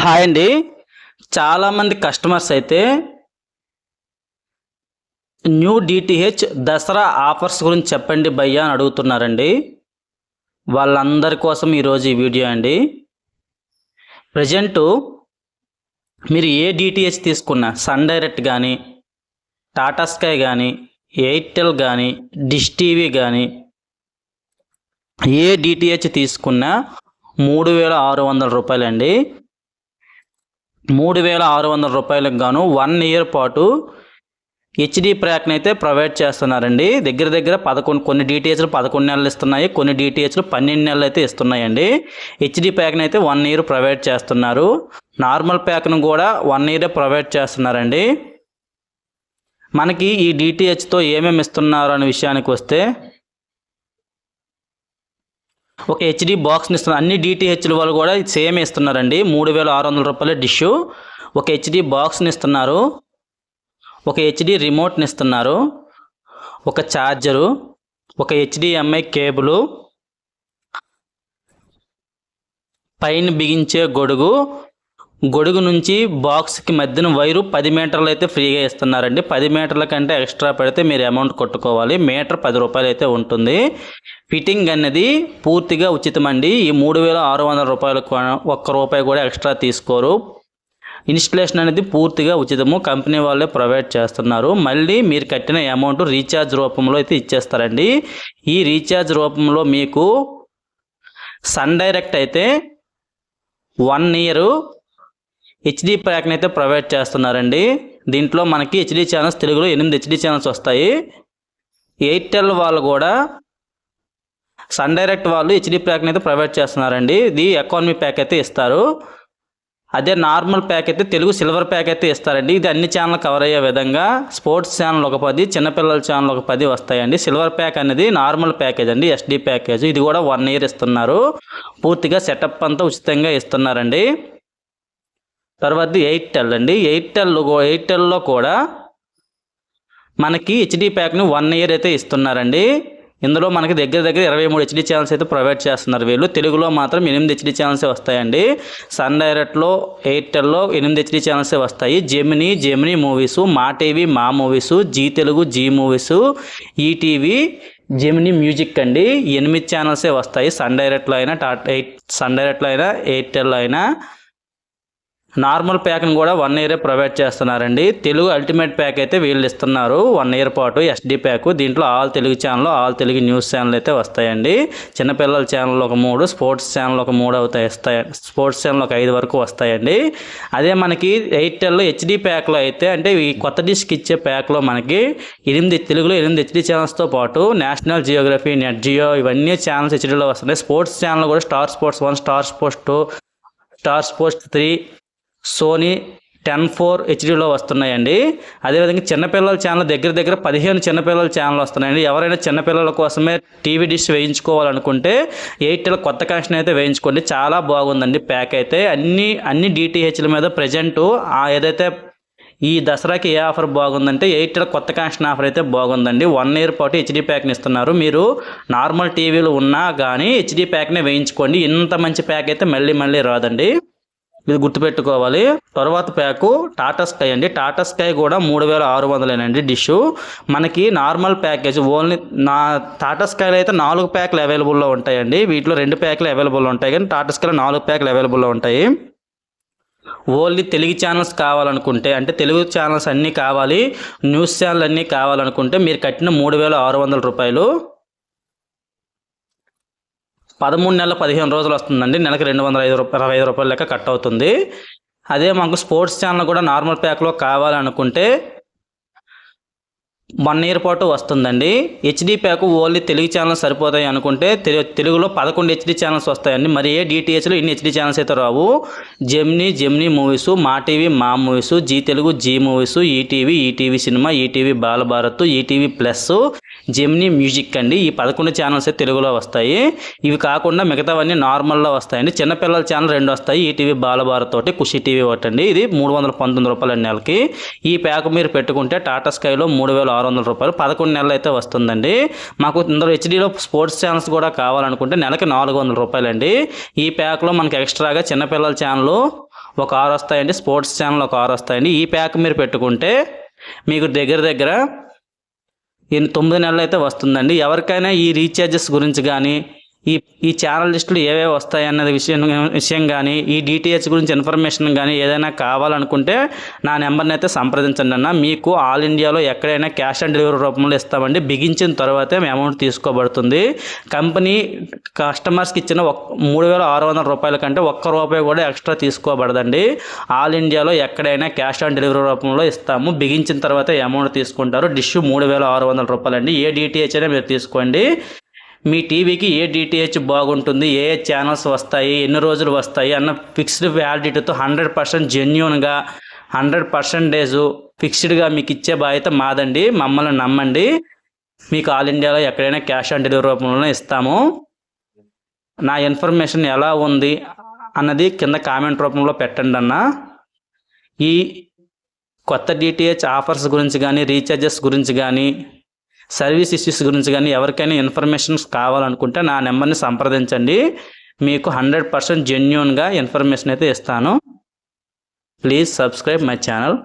Hi అండి. చాలామంది customers అయితే న్యూ డిటిహెచ్ దసరా ఆఫర్స్ గురించి చెప్పండి భయ్యా అని అడుగుతున్నారండి. వాళ్ళందరి కోసం ఈరోజు ఈ వీడియో అండి. ప్రజెంటు మీరు ఏ డిటిహెచ్ తీసుకున్నా సన్ డైరెక్ట్ కానీ టాటా స్కై కానీ ఎయిర్టెల్ కానీ డిష్ టీవీ కానీ ఏ డిటిహెచ్ తీసుకున్నా మూడు వేల ఆరు వందల రూపాయలండి. మూడు వేల ఆరు వందల రూపాయలకు గాను వన్ ఇయర్ పాటు హెచ్డి ప్యాక్ని అయితే ప్రొవైడ్ చేస్తున్నారండి. దగ్గర దగ్గర పదకొండు కొన్ని డిటిహెచ్లు పదకొండు నెలలు ఇస్తున్నాయి కొన్ని డిటిహెచ్లు పన్నెండు నెలలు అయితే ఇస్తున్నాయండి. హెచ్డి ప్యాక్ని అయితే వన్ ఇయర్ ప్రొవైడ్ చేస్తున్నారు. నార్మల్ ప్యాక్ను కూడా వన్ ఇయరే ప్రొవైడ్ చేస్తున్నారండి. మనకి ఈ డిటిహెచ్తో ఏమేమి ఇస్తున్నారు అనే విషయానికి వస్తే ఒక హెచ్డి బాక్స్ని ఇస్తున్నారు అన్ని డిటిహెచ్ల వాళ్ళు కూడా సేమ్ ఇస్తున్నారండి మూడు వేల ఆరు వందల రూపాయల డిష్. ఒక హెచ్డి బాక్స్ని ఇస్తున్నారు. ఒక హెచ్డి రిమోట్ని ఇస్తున్నారు. ఒక ఛార్జరు ఒక హెచ్డిఎంఐ కేబులు పైన బిగించే గొడుగు గొడుగు నుంచి బాక్స్కి మధ్యన వైరు పది మీటర్లు అయితే ఫ్రీగా ఇస్తున్నారండి. పది మీటర్ల కంటే ఎక్స్ట్రా పెడితే మీరు అమౌంట్ కొట్టుకోవాలి. మీటర్ పది రూపాయలు అయితే ఉంటుంది. ఫిట్టింగ్ అనేది పూర్తిగా ఉచితమండి. ఈ మూడు వేల ఆరు వందల రూపాయలకు ఒక్క రూపాయి కూడా ఎక్స్ట్రా తీసుకోరు. ఇన్స్టలేషన్ అనేది పూర్తిగా ఉచితము. కంపెనీ వాళ్ళే ప్రొవైడ్ చేస్తున్నారు. మళ్ళీ మీరు కట్టిన అమౌంట్ రీఛార్జ్ రూపంలో అయితే ఇచ్చేస్తారండి. ఈ రీఛార్జ్ రూపంలో మీకు సన్ డైరెక్ట్ అయితే వన్ ఇయరు హెచ్డి ప్యాక్ని అయితే ప్రొవైడ్ చేస్తున్నారండి. దీంట్లో మనకి హెచ్డి ఛానల్స్ తెలుగులో ఎనిమిది హెచ్డి ఛానల్స్ వస్తాయి. ఎయిర్టెల్ వాళ్ళు కూడా సన్ డైరెక్ట్ వాళ్ళు హెచ్డి ప్యాక్ని అయితే ప్రొవైడ్ చేస్తున్నారండి. ఇది ఎకానమీ ప్యాక్ అయితే ఇస్తారు. అదే నార్మల్ ప్యాక్ అయితే తెలుగు సిల్వర్ ప్యాక్ అయితే ఇస్తారండి. ఇది అన్ని ఛానల్ కవర్ అయ్యే విధంగా స్పోర్ట్స్ ఛానల్ ఒక పది చిన్నపిల్లల ఛానల్ ఒక పది వస్తాయండి. సిల్వర్ ప్యాక్ అనేది నార్మల్ ప్యాకేజ్ అండి ఎస్డి ప్యాకేజ్ ఇది కూడా వన్ ఇయర్ ఇస్తున్నారు. పూర్తిగా సెటప్ అంతా ఉచితంగా ఇస్తున్నారండి. తర్వాత ఎయిర్టెల్ అండి. ఎయిర్టెల్ ఎయిర్టెల్లో కూడా మనకి హెచ్డి ప్యాక్ని వన్ ఇయర్ అయితే ఇస్తున్నారండి. ఇందులో మనకి దగ్గర దగ్గర ఇరవై మూడు హెచ్డి ఛానల్స్ అయితే ప్రొవైడ్ చేస్తున్నారు వీళ్ళు. తెలుగులో మాత్రం ఎనిమిది హెచ్డి ఛానల్స్ వస్తాయండి. సన్ డైరెక్ట్లో ఎయిర్టెల్లో ఎనిమిది హెచ్డి ఛానల్స్ వస్తాయి. Gemini Gemini movies Maa TV Maa movies Zee Telugu Zee movies ETV Gemini music అండి. ఎనిమిది ఛానల్సే వస్తాయి. సన్ డైరెక్ట్లో అయినా టాటా ఎయిట్ సన్ డైరెక్ట్లో అయినా ఎయిర్టెల్లో అయినా. నార్మల్ ప్యాక్ని కూడా వన్ ఇయరే ప్రొవైడ్ చేస్తున్నారండి. తెలుగు అల్టిమేట్ ప్యాక్ అయితే వీళ్ళు ఇస్తున్నారు. వన్ ఇయర్ పాటు ఎస్డి ప్యాక్. దీంట్లో all Telugu channel all Telugu news channel అయితే వస్తాయండి. చిన్నపిల్లల ఛానల్ ఒక మూడు స్పోర్ట్స్ ఛానల్ ఒక మూడు అవుతాయి వస్తాయి. స్పోర్ట్స్ ఛానల్ ఒక ఐదు వరకు వస్తాయండి. అదే మనకి ఎయిర్టెల్లో హెచ్డి ప్యాక్లో అయితే అంటే ఈ కొత్త డిష్కి ఇచ్చే ప్యాక్లో మనకి ఎనిమిది తెలుగులో ఎనిమిది హెచ్డి ఛానల్స్తో పాటు నేషనల్ జియోగ్రఫీ నెట్ జియో ఇవన్నీ ఛానల్స్ హెచ్డీలో వస్తున్నాయి. స్పోర్ట్స్ ఛానల్ కూడా Star Sports one Star Sports two Star Sports three Sony Ten four హెచ్డీలో వస్తున్నాయండి. అదేవిధంగా చిన్నపిల్లల ఛానల్ దగ్గర దగ్గర పదిహేను చిన్నపిల్లల ఛానల్ వస్తున్నాయండి. ఎవరైనా చిన్నపిల్లల కోసమే టీవీ డిష్ వేయించుకోవాలనుకుంటే ఎయిర్టెల్ కొత్త కనెక్షన్ అయితే వేయించుకోండి. చాలా బాగుందండి ప్యాక్ అయితే. అన్ని అన్ని డిటిహెచ్ల మీద ప్రజెంటు ఏదైతే ఈ దసరాకి ఏ ఆఫర్ బాగుందంటే ఎయిర్టెల్ కొత్త కనెక్షన్ ఆఫర్ అయితే బాగుందండి. వన్ ఇయర్ పాటు హెచ్డీ ప్యాక్ని ఇస్తున్నారు. మీరు నార్మల్ టీవీలు ఉన్నా కానీ హెచ్డీ ప్యాక్నే వేయించుకోండి. ఇంత మంచి ప్యాక్ అయితే మళ్ళీ మళ్ళీ రాదండి. ఇది గుర్తుపెట్టుకోవాలి. తర్వాత ప్యాకు టాటా స్కై అండి. టాటా స్కై కూడా మూడు వేల ఆరు వందలేనండి డిష్. మనకి నార్మల్ ప్యాకేజ్ ఓన్లీ నా టాటా స్కైలో అయితే నాలుగు ప్యాక్లు అవైలబుల్లో ఉంటాయండి. వీటిలో రెండు ప్యాక్లు అవైలబుల్లో ఉంటాయి. కానీ టాటా స్కైలో నాలుగు ప్యాక్లు అవైలబుల్లో ఉంటాయి. ఓన్లీ తెలుగు ఛానల్స్ కావాలనుకుంటే అంటే తెలుగు ఛానల్స్ అన్నీ కావాలి న్యూస్ ఛానల్ అన్నీ కావాలనుకుంటే మీరు కట్టిన మూడు వేల ఆరు వందల రూపాయలు పదమూడు నెలల పదిహేను రోజులు వస్తుందండి. నెలకి రెండు వందల ఐదు రూపాయలు ఇరవై ఐదు రూపాయల లెక్క కట్ అవుతుంది. అదే మాకు స్పోర్ట్స్ ఛానల్ కూడా నార్మల్ ప్యాక్లో కావాలనుకుంటే వన్ ఇయర్ పాటు వస్తుందండి. HD pack only Telugu channels సరిపోతాయి అనుకుంటే తెలుగులో పదకొండు హెచ్డి ఛానల్స్ వస్తాయండి. మరి ఏ డిటిహెచ్లో ఇన్ని హెచ్డి ఛానల్స్ అయితే రావు? Gemini Gemini movies Maa TV Maa movies Zee Telugu Zee movies ETV ETV cinema ETV Balabharat ETV plus Gemini music అండి. ఈ పదకొండు ఛానల్స్ తెలుగులో వస్తాయి. ఇవి కాకుండా మిగతావన్నీ నార్మల్లో వస్తాయండి. చిన్నపిల్లల ఛానల్ రెండు వస్తాయి. ఈటీవీ బాలభారత్ ఒకటి కుషి టీవీ ఒకటి అండి. ఇది మూడు వందల పంతొమ్మిది రూపాయల నెలకి. ఈ ప్యాక్ మీరు పెట్టుకుంటే టాటా స్కైలో మూడు వేల ఆరు వందల రూపాయలు పదకొండు నెలలు అయితే వస్తుందండి. మాకు ఇందులో హెచ్డీలో స్పోర్ట్స్ ఛానల్స్ కూడా కావాలనుకుంటే నెలకి నాలుగు వందల రూపాయలండి. ఈ ప్యాక్లో మనకి ఎక్స్ట్రాగా చిన్నపిల్లల ఛానల్ ఒక ఆరు వస్తాయండి. స్పోర్ట్స్ ఛానల్ ఒక ఆరు వస్తాయండి. ఈ ప్యాక్ మీరు పెట్టుకుంటే మీకు దగ్గర దగ్గర ఎన్ని తొమ్మిది నెలలు అయితే వస్తుందండి. ఎవరికైనా ఈ రీఛార్జెస్ గురించి కానీ ఈ ఈ ఛానల్ లిస్టులు ఏవేవి వస్తాయి అన్నది విషయం విషయం కానీ ఈ డిటిహెచ్ గురించి ఇన్ఫర్మేషన్ కానీ ఏదైనా కావాలనుకుంటే నా నెంబర్ని అయితే సంప్రదించండి అన్న. మీకు ఆల్ ఇండియాలో ఎక్కడైనా క్యాష్ ఆన్ డెలివరీ రూపంలో ఇస్తామండి. బిగించిన తర్వాతే మీ అమౌంట్ తీసుకోబడుతుంది. కంపెనీ కస్టమర్స్కి ఇచ్చిన ఒక్ మూడు వేల ఆరు వందల రూపాయల కంటే ఒక్క రూపాయి కూడా ఎక్స్ట్రా తీసుకోబడదండి. ఆల్ ఇండియాలో ఎక్కడైనా క్యాష్ ఆన్ డెలివరీ రూపంలో ఇస్తాము. బిగించిన తర్వాత అమౌంట్ తీసుకుంటారు. డిష్ మూడు వేల ఆరు వందల రూపాయలండి. ఏ డిటిహెచ్ అయినా మీరు తీసుకోండి. మీ టీవీకి ఏ డిటిహెచ్ బాగుంటుంది ఏ ఏ ఛానల్స్ వస్తాయి ఎన్ని రోజులు వస్తాయి అన్న ఫిక్స్డ్ వ్యాలిడిటీతో హండ్రెడ్ పర్సెంట్ జెన్యున్గా హండ్రెడ్ పర్సెంటేజ్ ఫిక్స్డ్గా మీకు ఇచ్చే బాధ్యత మాదండి. మమ్మల్ని నమ్మండి. మీకు ఆల్ ఇండియాలో ఎక్కడైనా క్యాష్ ఆన్ డెలివరీ రూపంలో ఇస్తాము. నా ఇన్ఫర్మేషన్ ఎలా ఉంది అన్నది కింద కామెంట్ రూపంలో పెట్టండి అన్న. ఈ కొత్త డిటిహెచ్ ఆఫర్స్ గురించి కానీ రీఛార్జెస్ గురించి కానీ సర్వీస్ ఇష్యూస్ గురించి కానీ ఎవరికైనా ఇన్ఫర్మేషన్స్ కావాలనుకుంటే నా నెంబర్ని సంప్రదించండి. మీకు హండ్రెడ్ పర్సెంట్ జెన్యున్గా ఇన్ఫర్మేషన్ అయితే ఇస్తాను. Please subscribe my channel.